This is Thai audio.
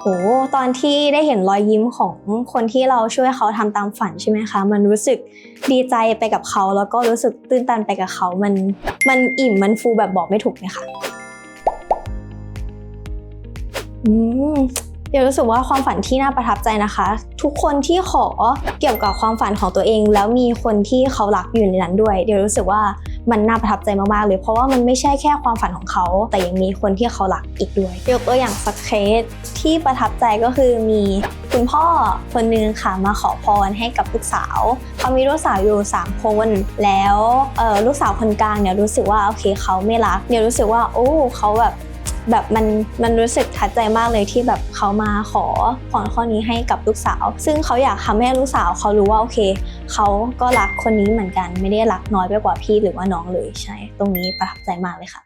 โหตอนที่ได้เห็นรอยยิ้มของคนที่เราช่วยเขาทำตามฝันใช่ไหมคะ มันรู้สึกดีใจไปกับเขา แล้วก็รู้สึกตื้นตันไปกับเขา มันมันอิ่มมันฟูแบบบอกไม่ถูกเลยค่ะอืมเดี๋ยวรู้สึกว่าความฝันที่น่าประทับใจนะคะ ทุกคนที่ขอเกี่ยวกับความฝันของตัวเอง แล้วมีคนที่เขารักอยู่ในนั้นด้วย เดี๋ยวรู้สึกว่า มันน่าประทับใจมากๆเลย เพราะว่ามันไม่ใช่แค่ความฝันของเขา แต่ยังมีคนที่เขาหลักอีกด้วย ยกตัวอย่างสักเคสที่ประทับใจก็คือมีคุณพ่อคนนึงค่ะมาขอพรให้กับลูกสาวเขามีลูกสาวอยู่สามคน แล้วลูกสาวคนกลางเนี่ยรู้สึกว่าโอเคเขาไม่รักเนี่ยรู้สึกว่าโอ้เขาแบบ แบบมันมันรู้สึกทัดใจมากเลยที่แบบเขามาขอพรข้อนี้ให้กับลูกสาว ซึ่งเขาอยากทำให้ลูกสาวเขารู้ว่าโอเคเขาก็รักคนนี้เหมือนกัน ไม่ได้รักน้อยไปกว่าพี่หรือว่าน้องเลยใช่ ตรงนี้ประทับใจมากเลยค่ะ